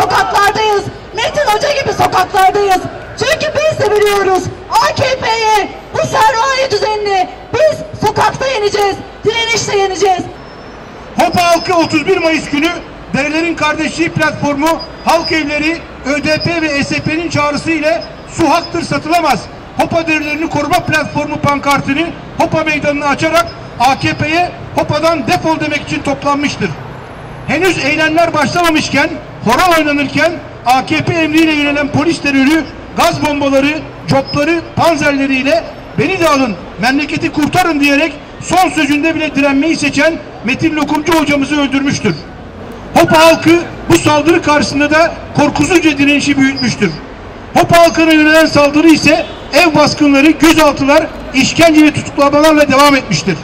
sokaklardayız. Metin Hoca gibi sokaklardayız. Çünkü biz de biliyoruz AKP'ye, bu sermaye düzenini biz sokakta yeneceğiz, direnişle yeneceğiz. Hopa halkı 31 Mayıs günü Derelerin Kardeşliği Platformu, Halk Evleri, ÖDP ve ESP'nin çağrısı ile su haktır satılamaz. Hopa Derelerini Koruma Platformu pankartını Hopa Meydanı'na açarak AKP'ye Hopa'dan defol demek için toplanmıştır. Henüz eylemler başlamamışken, hora oynanırken AKP emriyle yönelen polis terörü, gaz bombaları, copları, panzerleriyle beni de alın, memleketi kurtarın diyerek son sözünde bile direnmeyi seçen Metin Lokumcu hocamızı öldürmüştür. Hopa halkı bu saldırı karşısında da korkusuzca direnişi büyütmüştür. Hopa halkına yönelen saldırı ise ev baskınları, gözaltılar, işkence ve tutuklamalarla devam etmiştir.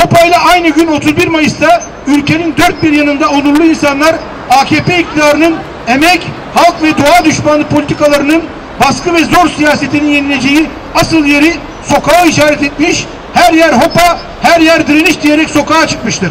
Hopa ile aynı gün 31 Mayıs'ta ülkenin dört bir yanında onurlu insanlar AKP iktidarının emek, halk ve doğa düşmanı politikalarının baskı ve zor siyasetinin yenileceği asıl yeri sokağa işaret etmiş, her yer hopa, her yer direniş diyerek sokağa çıkmıştır.